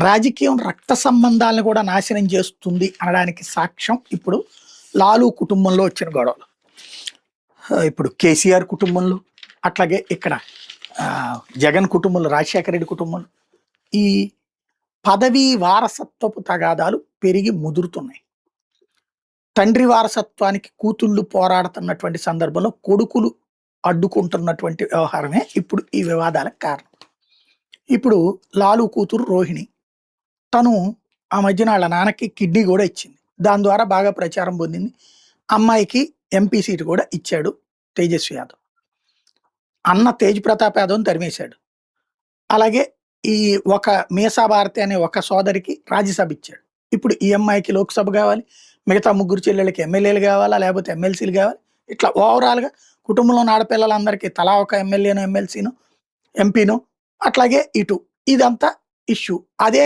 రాజకీయం రక్త సంబంధాలను కూడా నాశనం చేస్తుంది అనడానికి సాక్ష్యం ఇప్పుడు లాలు కుటుంబంలో వచ్చిన గొడవలు. ఇప్పుడు కేసీఆర్ కుటుంబంలో అట్లాగే ఇక్కడ జగన్ కుటుంబంలో రాజశేఖర రెడ్డి కుటుంబంలో ఈ పదవీ వారసత్వపు తగాదాలు పెరిగి ముదురుతున్నాయి. తండ్రి వారసత్వానికి కూతుళ్ళు పోరాడుతున్నటువంటి సందర్భంలో కొడుకులు అడ్డుకుంటున్నటువంటి వ్యవహారమే ఇప్పుడు ఈ వివాదాలకు కారణం. ఇప్పుడు లాలు కూతురు రోహిణి తను ఆ మధ్యన వాళ్ళ నాన్నకి కిడ్నీ కూడా ఇచ్చింది. దాని ద్వారా బాగా ప్రచారం పొందింది. అమ్మాయికి ఎంపీ సీటు కూడా ఇచ్చాడు తేజస్వి యాదవ్. అన్న తేజ్ ప్రతాప్ యాదవ్ని తరిమేశాడు. అలాగే ఈ ఒక మీసా భారతి అనే ఒక సోదరికి రాజ్యసభ ఇచ్చాడు. ఇప్పుడు ఈ అమ్మాయికి లోక్సభ కావాలి మిగతా ముగ్గురు చెల్లెళ్ళకి ఎమ్మెల్యేలు కావాలా లేకపోతే ఎమ్మెల్సీలు కావాలి? ఇట్లా ఓవరాల్గా కుటుంబంలో ఆడపిల్లలందరికీ తలా ఒక ఎమ్మెల్యేను ఎమ్మెల్సీను ఎంపీను అట్లాగే ఇటు. ఇదంతా ఇష్యూ. అదే